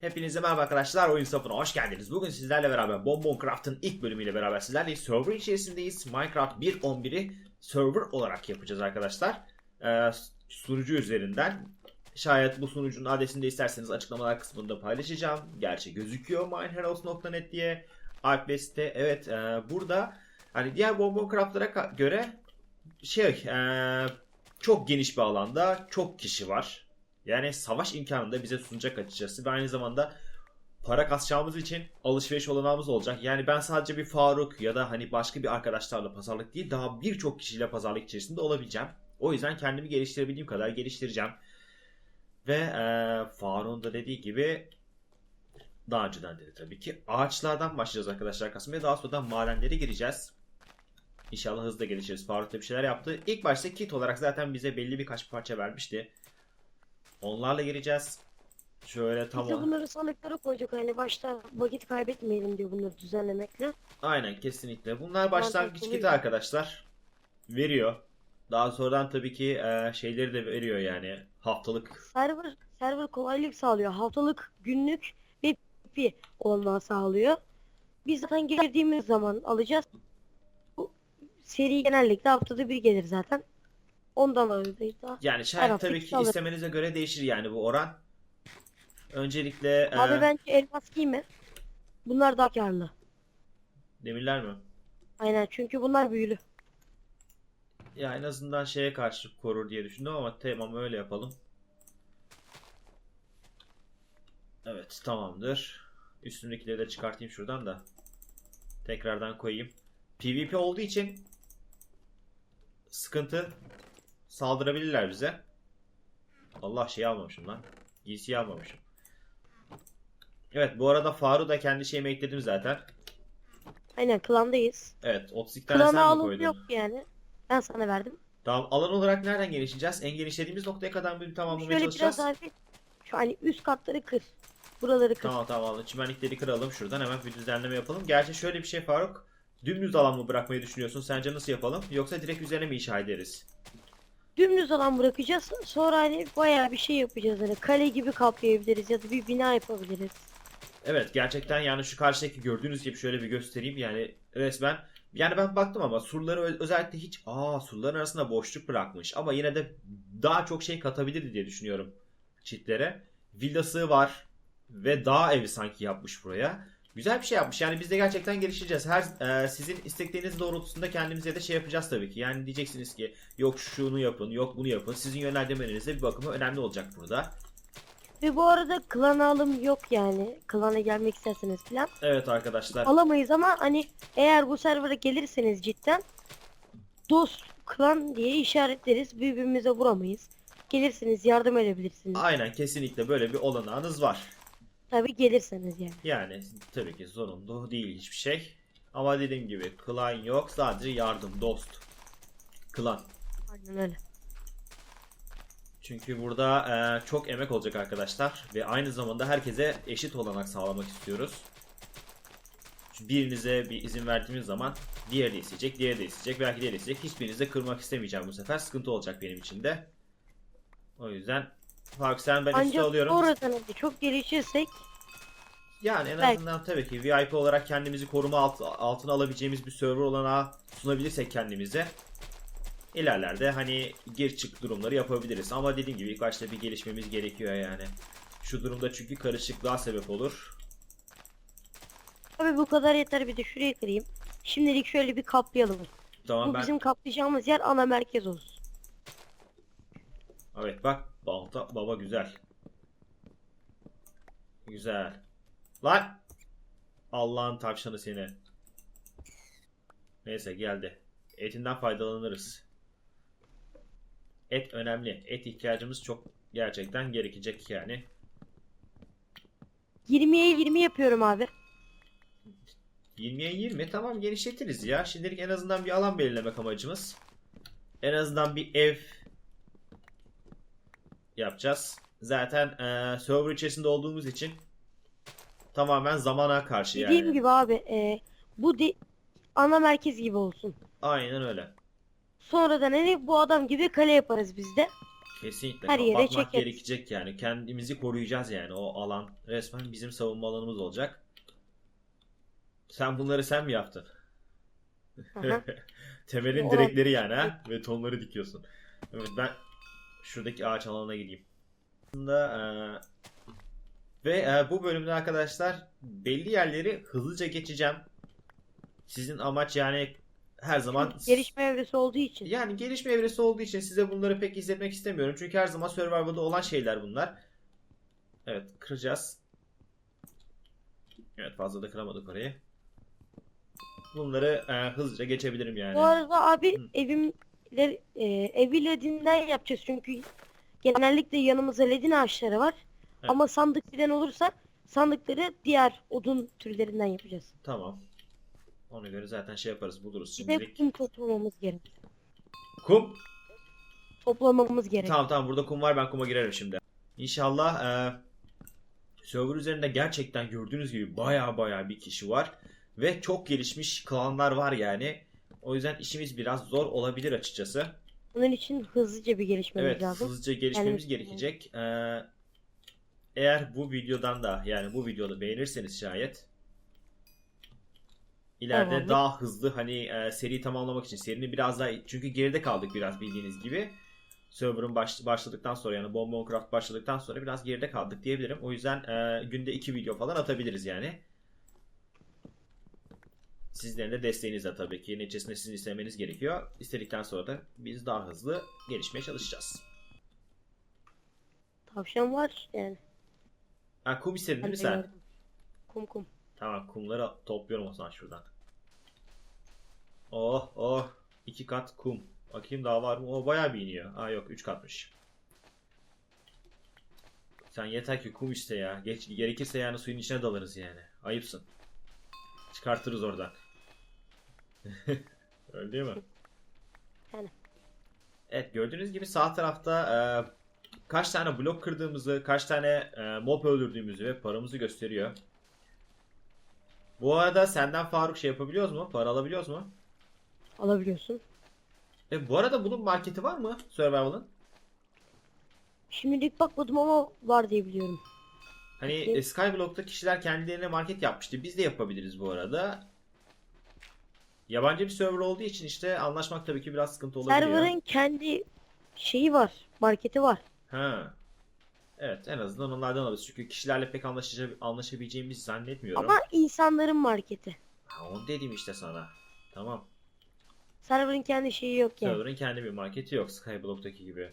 Hepinize merhaba arkadaşlar. Oyun safına hoş geldiniz. Bugün sizlerle beraber Bonbon Craft'ın ilk bölümüyle beraber sizlerleyiz. Server içerisindeyiz. Minecraft 1.11'i server olarak yapacağız arkadaşlar. Ee, sunucu üzerinden. Şayet bu sunucunun adresini de isterseniz açıklamalar kısmında paylaşacağım. Gerçi gözüküyor mineheroes.net diye. Alpbest'te evet e, burada hani diğer Bonbon Craft'lara göre şey e, çok geniş bir alanda çok kişi var. Yani savaş imkanını da bize sunacak açıkçası ve aynı zamanda para kasacağımız için alışveriş olanağımız olacak. Yani ben sadece bir Faruk ya da hani başka bir arkadaşlarla pazarlık değil daha birçok kişiyle pazarlık içerisinde olabileceğim. O yüzden kendimi geliştirebildiğim kadar geliştireceğim. Ve e, Faruk'un da dediği gibi daha önceden dedi tabii ki ağaçlardan başlayacağız arkadaşlar kasmaya. Daha sonra da madenlere gireceğiz. İnşallah hızlı gelişiriz. Faruk da bir şeyler yaptı. İlk başta kit olarak zaten bize belli birkaç parça vermişti. Onlarla gireceğiz. Şöyle tamam. bunları sandıklara koyduk hani başta vakit kaybetmeyelim diyor bunları düzenlemekle. Aynen kesinlikle. Bunlar başlangıç kiti arkadaşlar. Veriyor. Daha sonradan tabii ki e, şeyleri de veriyor yani. Haftalık. Server server kolaylık sağlıyor. Haftalık, günlük ve bir olanağı sağlıyor. Biz zaten girdiğimiz zaman alacağız. Bu seri genellikle haftada bir gelir zaten. Ondan da. Yani şayet tabii ki alır. istemenize göre değişir yani bu oran. Öncelikle e, Abi bence elmas giyme. Bunlar daha karlı. demirler mi? Aynen çünkü bunlar büyülü. Ya en azından şeye karşı korur diye düşündüm ama tamam öyle yapalım. Evet tamamdır. Üstümdekileri de çıkartayım şuradan da. Tekrardan koyayım. PvP olduğu için sıkıntı saldırabilirler bize. Allah şeyi almamışım lan. Giysiyi almamışım. Evet bu arada Faruk'u da kendi şeyime ekledim zaten. Aynen klandayız. Evet 32 tane Klana sen mi koydun? yok yani. Ben sana verdim. Tamam alan olarak nereden genişleyeceğiz? En genişlediğimiz noktaya kadar bir tamamlamaya Şöyle çalışacağız. biraz daha şu hani üst katları kır. Buraları kır. Tamam tamam alın. Çimenlikleri kıralım şuradan hemen bir düzenleme yapalım. Gerçi şöyle bir şey Faruk. Dümdüz alan mı bırakmayı düşünüyorsun? Sence nasıl yapalım? Yoksa direkt üzerine mi inşa ederiz? Dümdüz alan bırakacağız. Sonra hani bayağı bir şey yapacağız. Hani kale gibi kaplayabiliriz ya da bir bina yapabiliriz. Evet gerçekten yani şu karşıdaki gördüğünüz gibi şöyle bir göstereyim. Yani resmen yani ben baktım ama surları özellikle hiç aa surların arasında boşluk bırakmış ama yine de daha çok şey katabilirdi diye düşünüyorum çitlere. Villası var ve dağ evi sanki yapmış buraya. Güzel bir şey yapmış. Yani biz de gerçekten gelişeceğiz. Her e, sizin istekleriniz doğrultusunda kendimize de şey yapacağız tabii ki. Yani diyeceksiniz ki yok şunu yapın, yok bunu yapın. Sizin yönlendirmeniz de bir bakıma önemli olacak burada. Ve bu arada klan alım yok yani. Klana gelmek isterseniz falan. Evet arkadaşlar. Alamayız ama hani eğer bu server'a gelirseniz cidden dost klan diye işaretleriz. Birbirimize vuramayız. Gelirseniz yardım edebilirsiniz. Aynen kesinlikle böyle bir olanağınız var. Tabii gelirseniz yani. Yani tabii ki zorunlu değil hiçbir şey. Ama dediğim gibi klan yok sadece yardım dost. Klan. Aynen öyle. Çünkü burada e, çok emek olacak arkadaşlar ve aynı zamanda herkese eşit olanak sağlamak istiyoruz. Çünkü birinize bir izin verdiğimiz zaman diğeri de isteyecek, diğeri de isteyecek, belki diğeri de isteyecek. Hiçbirinizi de kırmak istemeyeceğim bu sefer. Sıkıntı olacak benim için de. O yüzden Faruk sen ben üstü Ancak alıyorum. sonradan hani çok gelişirsek Yani en Belki. azından tabii ki VIP olarak kendimizi koruma alt, altına alabileceğimiz bir server olanağı sunabilirsek kendimize ilerlerde hani gir çık durumları yapabiliriz. Ama dediğim gibi ilk başta bir gelişmemiz gerekiyor yani. Şu durumda çünkü karışıklığa sebep olur. Abi bu kadar yeter bir de şuraya kırayım. Şimdilik şöyle bir kaplayalım. Tamam Bu ben bizim kaplayacağımız yer ana merkez olsun. evet bak balta baba güzel. Güzel. Lan! Allah'ın tavşanı seni. Neyse geldi. Etinden faydalanırız. Et önemli. Et ihtiyacımız çok gerçekten gerekecek yani. 20'ye 20 yapıyorum abi. 20'ye 20 tamam genişletiriz ya. Şimdilik en azından bir alan belirlemek amacımız. En azından bir ev yapacağız. Zaten eee server içerisinde olduğumuz için tamamen zamana karşı yani. Dediğim gibi abi e, bu de, ana merkez gibi olsun. Aynen öyle. Sonradan hani bu adam gibi kale yaparız biz de. Kesinlikle Her yere kapatmak çekeriz. gerekecek yani. Kendimizi koruyacağız yani. O alan resmen bizim savunma alanımız olacak. Sen bunları sen mi yaptın? Aha. Temelin direkleri yani ha ve tonları dikiyorsun. Evet ben şuradaki ağaç alanına gideyim. Aslında eee, ve eee, bu bölümde arkadaşlar belli yerleri hızlıca geçeceğim. Sizin amaç yani her zaman Gelişme evresi olduğu için. yani gelişme evresi olduğu için size bunları pek izletmek istemiyorum. Çünkü her zaman Survival'da olan şeyler bunlar. Evet kıracağız. Evet fazla da kıramadık orayı. Bunları eee, hızlıca geçebilirim yani. Bu arada abi Hı. Evimler e, evi ledinden yapacağız çünkü genellikle yanımızda ledin ağaçları var. Evet. Ama sandık filan olursa sandıkları diğer odun türlerinden yapacağız. Tamam. Ona göre zaten şey yaparız buluruz Bir de şimdilik. kum toplamamız gerek. Kum. Toplamamız gerek. Tamam tamam burada kum var ben kuma girerim şimdi. İnşallah eee server üzerinde gerçekten gördüğünüz gibi baya baya bir kişi var. Ve çok gelişmiş klanlar var yani. O yüzden işimiz biraz zor olabilir açıkçası. Bunun için hızlıca bir gelişmemiz Evet lazım. hızlıca gelişmemiz Yani- gerekecek. Eee, eğer bu videodan da yani bu videoda beğenirseniz şayet ileride Tamam. daha hızlı hani eee, seri tamamlamak için serinin biraz daha çünkü geride kaldık biraz bildiğiniz gibi. Server'ın baş, başladıktan sonra yani Bonbon Craft başladıktan sonra biraz geride kaldık diyebilirim. O yüzden eee, günde iki video falan atabiliriz yani. Sizlerin de desteğinizle tabii ki. Neticesinde sizin istemeniz gerekiyor. İstedikten sonra da biz daha hızlı gelişmeye çalışacağız. Tavşan var yani. Ha kum istedin değil mi sen? gördüm. Kum kum. Tamam kumları topluyorum o zaman şuradan. Oh oh. iki kat kum. Bakayım daha var mı? O bayağı bir iniyor. Aa yok üç katmış. Sen yeter ki kum iste ya. Geç, gerekirse yani suyun içine dalarız yani. Ayıpsın. Çıkartırız oradan. Öyle değil mi? Yani. Evet gördüğünüz gibi sağ tarafta e, kaç tane blok kırdığımızı, kaç tane e, mob öldürdüğümüzü ve paramızı gösteriyor. Bu arada senden Faruk şey yapabiliyoruz mu? Para alabiliyoruz mu? Alabiliyorsun. E, bu arada bunun marketi var mı? Survival'ın? Şimdilik bakmadım ama var diye biliyorum. Hani Skyblock'ta kişiler kendilerine market yapmıştı. Biz de yapabiliriz bu arada. Yabancı bir server olduğu için işte anlaşmak tabii ki biraz sıkıntı olabiliyor. Server'ın kendi şeyi var. Marketi var. Ha. Evet en azından onlardan alırız. Çünkü kişilerle pek anlaşaca- anlaşabileceğimizi zannetmiyorum. Ama insanların marketi. Ha, onu dedim işte sana. Tamam. Server'ın kendi şeyi yok yani. Server'ın kendi bir marketi yok Skyblock'taki gibi.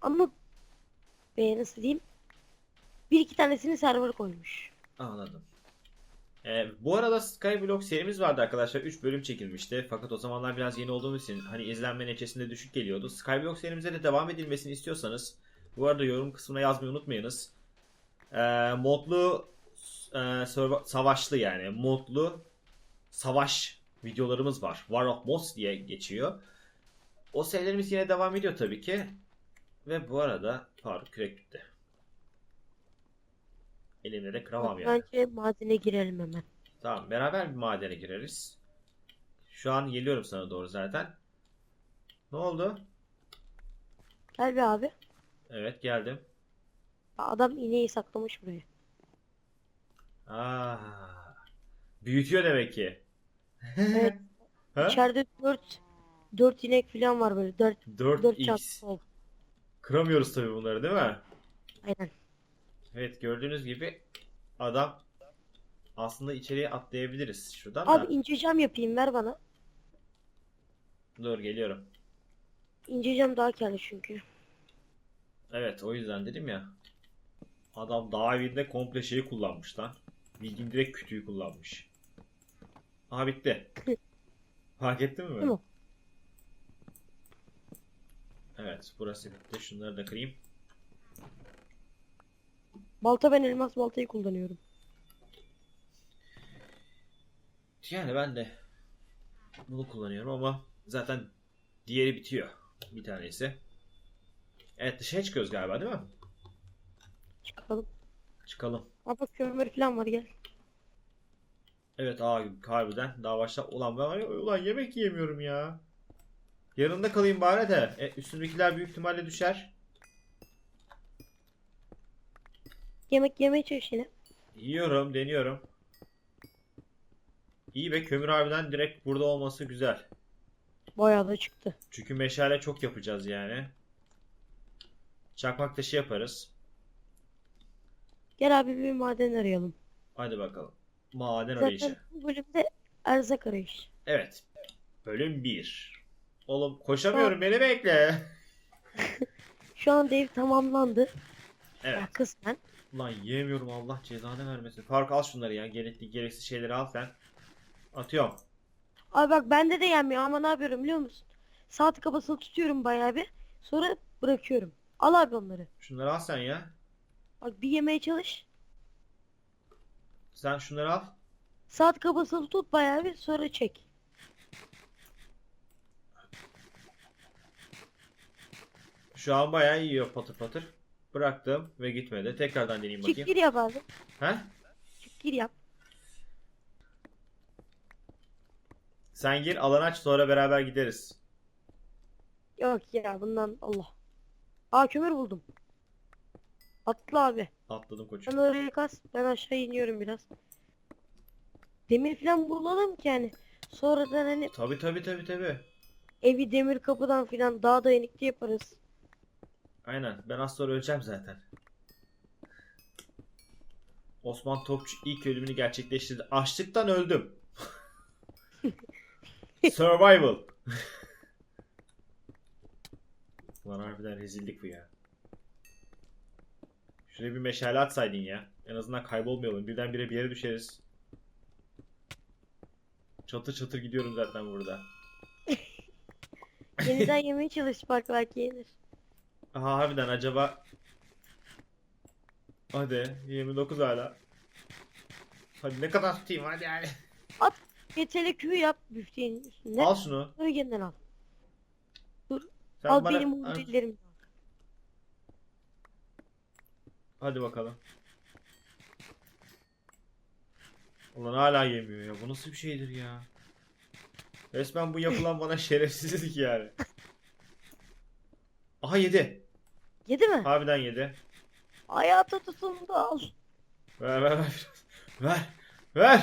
Ama e, nasıl diyeyim? Bir iki tanesini server koymuş. Anladım. Ee, bu arada Skyblock serimiz vardı arkadaşlar. 3 bölüm çekilmişti. Fakat o zamanlar biraz yeni olduğumuz için hani izlenme neticesinde düşük geliyordu. Skyblock serimize de devam edilmesini istiyorsanız bu arada yorum kısmına yazmayı unutmayınız. Ee, modlu e, savaşlı yani modlu savaş videolarımız var. War of Mods diye geçiyor. O serilerimiz yine devam ediyor tabii ki. Ve bu arada Faruk kürek bitti. Elimde de kıramam yani. Bence madene girelim hemen. Tamam beraber bir madene gireriz. Şu an geliyorum sana doğru zaten. Ne oldu? Gel bir abi. Evet geldim. Adam ineği saklamış buraya. Aa, büyütüyor demek ki. Evet. ha? İçeride 4 4 inek falan var böyle. 4 4 4x. çarpı ol. Kıramıyoruz tabii bunları değil mi? Aynen. Evet gördüğünüz gibi adam aslında içeriye atlayabiliriz şuradan Abi da. ince cam yapayım ver bana. Dur geliyorum. İnce cam daha karlı çünkü. Evet o yüzden dedim ya. Adam dağ evinde komple şeyi kullanmış lan. Bildiğin direkt kütüğü kullanmış. Aha bitti. Fark ettin mi? Tamam. Evet burası bitti. Şunları da kırayım. Balta ben elmas baltayı kullanıyorum. Yani ben de bunu kullanıyorum ama zaten diğeri bitiyor. Bir tanesi. Evet dışarı çıkıyoruz galiba değil mi? Çıkalım. Çıkalım. Bak kömür falan var gel. Evet aa harbiden daha başta ulan ben var ya, ulan yemek yiyemiyorum ya. Yanında kalayım bari de. E, üstündekiler büyük ihtimalle düşer. Yemek yemeye çalış yine. Yiyorum, deniyorum. İyi be kömür harbiden direkt burada olması güzel. Bayağı da çıktı. Çünkü meşale çok yapacağız yani. Çakmak taşı yaparız. Gel abi bir maden arayalım. Hadi bakalım. Maden Zaten arayışı. bu bölümde erzak arayış. Evet. Bölüm 1. Oğlum koşamıyorum beni bekle. Şu an dev tamamlandı. Evet. Ya kısmen. Ulan yiyemiyorum Allah cezanı vermesin. Fark al şunları ya. Gerekli gereksiz şeyleri al sen. Atıyorum. Abi bak bende de yenmiyor ama ne yapıyorum biliyor musun? Sağ tıka basılı tutuyorum bayağı bir. Sonra bırakıyorum. Al abi onları. Şunları al sen ya. Bak bir yemeye çalış. Sen şunları al. Sağ tıka basılı tut bayağı bir sonra çek. Şu an bayağı yiyor patır patır. Bıraktım ve gitmedi. Tekrardan deneyeyim Çık bakayım. gir yap abi. He? Çık gir yap. Sen gir alan aç sonra beraber gideriz. Yok ya bundan Allah. Aa kömür buldum. Atla abi. Atladım Sen koçum. oraya kas. Ben aşağı iniyorum biraz. Demir falan bulalım ki yani. Sonradan hani Tabi tabi tabi tabi. evi demir kapıdan filan daha dayanıklı yaparız. Aynen. Ben az sonra öleceğim zaten. Osman Topçu ilk ölümünü gerçekleştirdi. Açlıktan öldüm. Survival. Ulan harbiden rezillik bu ya. Şuraya bir meşale atsaydın ya. En azından kaybolmayalım. Birdenbire bir yere düşeriz. Çatır çatır gidiyorum zaten burada. Yeniden yemeye çalış bak belki yenir. Aha harbiden acaba Hadi 29 hala. Hadi ne kadar tutayım hadi hadi. Yeteli küğü yap büfteğin üstünde. Al şunu. Sonra yeniden al. Sen al bana- benim umutlarım. Hadi bakalım. Ulan hala yemiyor ya. Bu nasıl bir şeydir ya? Resmen bu yapılan bana şerefsizlik yani. Aha yedi. Yedi mi? Harbiden yedi. Hayata tutun da al. Ver ver ver. Ver. Ver.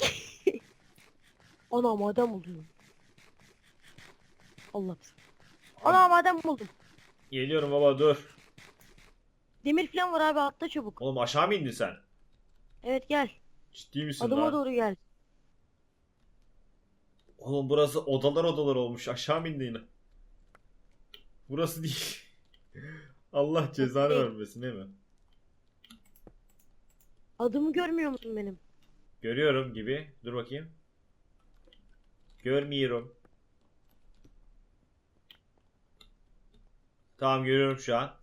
Ana madem buldum. Allah bismillah. Ana madem buldum. Geliyorum baba dur. Demir falan var abi atla çabuk. Oğlum aşağı mı indin sen? Evet gel. Ciddi misin Adıma lan? doğru gel. Oğlum burası odalar odalar olmuş. Aşağı mı indin yine? Burası değil. Allah cezanı vermesin değil mi? Adımı görmüyor musun benim? Görüyorum gibi. Dur bakayım. Görmüyorum. Tamam görüyorum şu an.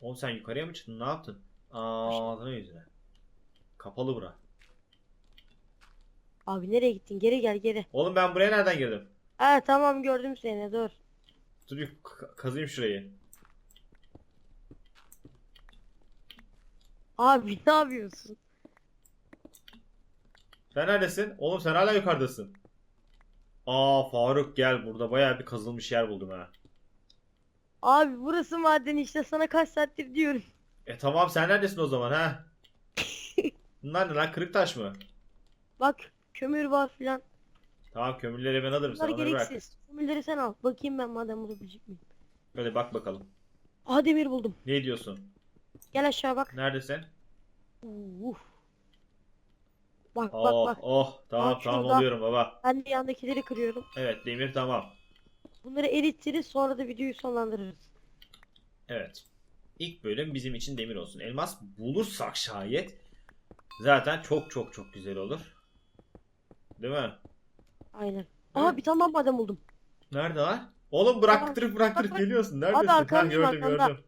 Oğlum sen yukarıya mı çıktın? Ne yaptın? Ağzına yüzüne. Kapalı bura. Abi nereye gittin? Geri gel geri. Oğlum ben buraya nereden girdim? Ha tamam gördüm seni dur. Dur bir k- kazıyım şurayı. Abi ne yapıyorsun? Sen neredesin? Oğlum sen hala yukarıdasın. Aa Faruk gel burada bayağı bir kazılmış yer buldum ha. Abi burası maden işte sana kaç saattir diyorum. E tamam sen neredesin o zaman ha? Bunlar ne lan kırık taş mı? Bak kömür var filan. Tamam kömürleri ben alırım sen Bunlar onları bırak. gereksiz. Kömürleri sen al. Bakayım ben maden bulabilecek miyim? Hadi bak bakalım. Aha demir buldum. Ne diyorsun? Gel aşağı bak. Neredesin? Uf. Bak Oh bak bak. oh tamam Bak tamam şurada. oluyorum baba. Ben de yandakileri kırıyorum. Evet demir tamam. Bunları eritiriz sonra da videoyu sonlandırırız. Evet. İlk bölüm bizim için demir olsun. Elmas bulursak şayet zaten çok çok çok güzel olur. Değil mi? Aynen. Aha bir tane daha maden buldum. Nerede lan? Oğlum bıraktırıp bıraktırıp bak. geliyorsun. Neredesin? Ha, arkandayım, gördüm arkanda. gördüm.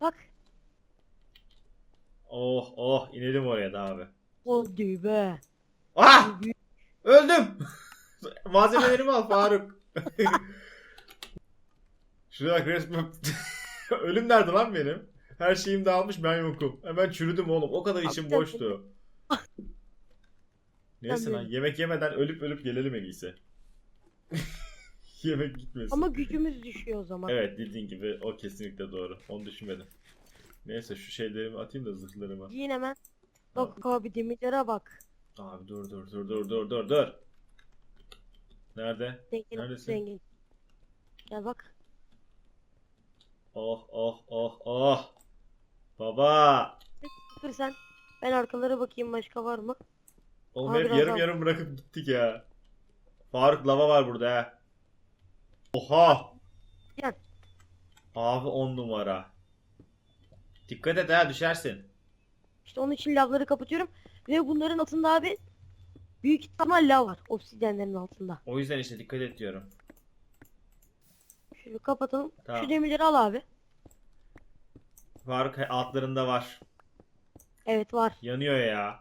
Bak. Oh oh inelim oraya da abi. Hadi be. Ah! Öldüm. Malzemelerimi al Faruk. Şuraya bak resmen. Ölüm nerede lan benim? Her şeyim dağılmış ben yokum. Hemen çürüdüm oğlum. O kadar içim boştu. Neyse lan böyle. yemek yemeden ölüp ölüp gelelim en iyisi. yemek gitmesin. Ama gücümüz düşüyor o zaman. Evet dediğin gibi o kesinlikle doğru. Onu düşünmedim. Neyse şu şeylerimi atayım da zırhlarımı. Giyin hemen. Bak abi demirlere bak. Abi dur dur dur dur dur dur dur. Nerede? Zengin Neredesin? zengin. Gel bak. Oh oh oh oh. Baba. Dur sen. Ben arkalara bakayım başka var mı? Oğlum Abi hep yarım al. yarım bırakıp gittik ya. Faruk lava var burada ha. Oha. Gel. Abi on numara. Dikkat et ha düşersin. İşte onun için lavları kapatıyorum. Ve bunların altında abi büyük ihtimal lav var. Obsidyenlerin altında. O yüzden işte dikkat et diyorum. Şöyle kapatalım. Tamam. Şu demirleri al abi. Faruk altlarında var. Evet var. Yanıyor ya.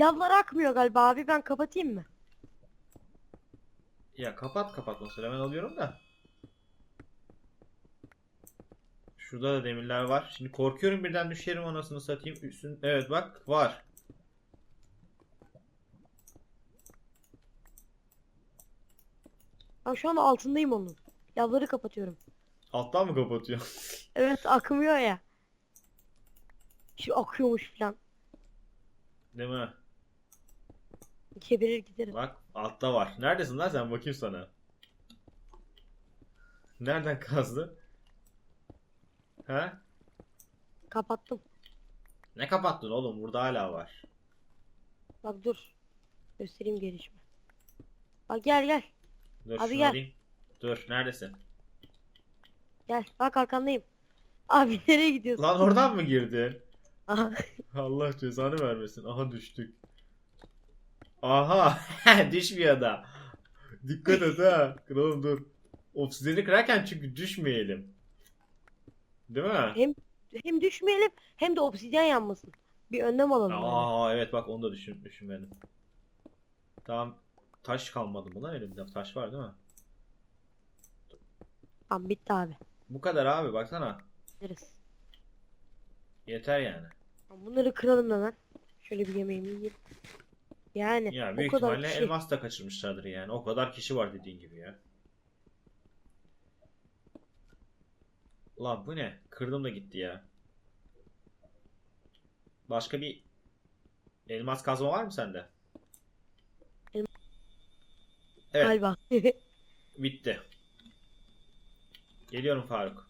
Lavlar akmıyor galiba abi. Ben kapatayım mı? Ya kapat kapatmasın hemen alıyorum da. Şurada da demirler var. Şimdi korkuyorum birden düşerim anasını satayım. Üstün evet bak var. Ben şu anda altındayım onun. Lavları kapatıyorum. Alttan mı kapatıyor? Evet akmıyor ya. Şu akıyormuş falan. Değil mi? Kebirir giderim. Bak altta var. Neredesin lan sen bakayım sana. Nereden kazdı? He? Kapattım. Ne kapattın oğlum? Burada hala var. Bak dur. Göstereyim gelişimi. Bak gel gel. Dur Abi şunu gel. alayım. Dur neredesin? Gel. Bak arkandayım. Abi nereye gidiyorsun? Lan oradan mı girdin? Aha. Allah cezanı vermesin. Aha düştük. Aha düşmüyor da. Dikkat et ha. Kralım dur. Obsidiyeni kırarken çünkü düşmeyelim. Değil mi? Hem hem düşmeyelim hem de obsidyen yanmasın. Bir önlem alalım. Aa evet bak onu da düşün, düşünmedim. Tamam. Taş kalmadı lan elimde? Taş var değil mi? Tamam bitti abi. Bu kadar abi baksana. Gideriz. Yeter yani. Bunları kıralım hemen. Şöyle bir yemeğimi yiyeyim. Yani Ya o büyük kadar ihtimalle kişi. elmas da kaçırmışlardır yani. O kadar kişi var dediğin gibi ya. Lan bu ne? Kırdım da gitti ya. Başka bir elmas kazma var mı sende? Evet, Galiba. bitti. Geliyorum Faruk.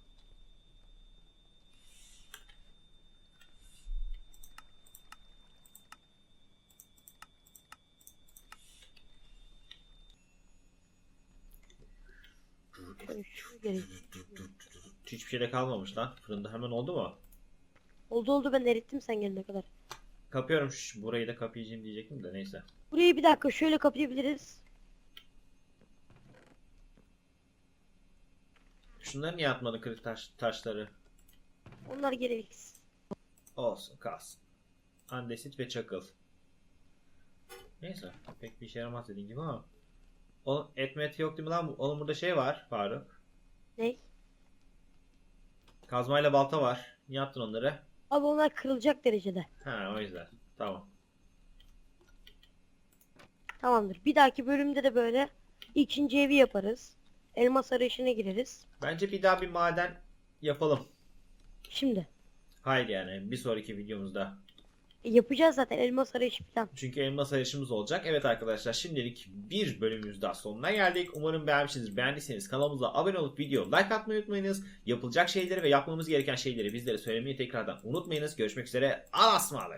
Şu gerek. Hiçbir şey de kalmamış lan. Fırında hemen oldu mu? Oldu oldu ben erittim sen gelene kadar. Kapıyorum. Şş, burayı da kapayacağım diyecektim de neyse. Burayı bir dakika şöyle kapayabiliriz. Şunları niye atmadın kırık taş, taşları? Onlar gereksiz. Olsun kalsın. Andesit ve çakıl. Neyse pek bir işe yaramaz dediğin gibi ama. Oğlum et met yok değil mi lan? Oğlum burada şey var Faruk. Ne? Kazmayla balta var. Niye attın onları? Abi onlar kırılacak derecede. Ha o yüzden. Tamam. Tamamdır. Bir dahaki bölümde de böyle ikinci evi yaparız. Elmas arayışına gireriz. Bence bir daha bir maden yapalım. Şimdi. Hayır yani bir sonraki videomuzda. E, yapacağız zaten elmas arayışı falan. Çünkü elmas arayışımız olacak. Evet arkadaşlar şimdilik bir bölümümüz daha sonuna geldik. Umarım beğenmişsiniz. Beğendiyseniz kanalımıza abone olup video like atmayı unutmayınız. Yapılacak şeyleri ve yapmamız gereken şeyleri bizlere söylemeyi tekrardan unutmayınız. Görüşmek üzere. Alasmalık.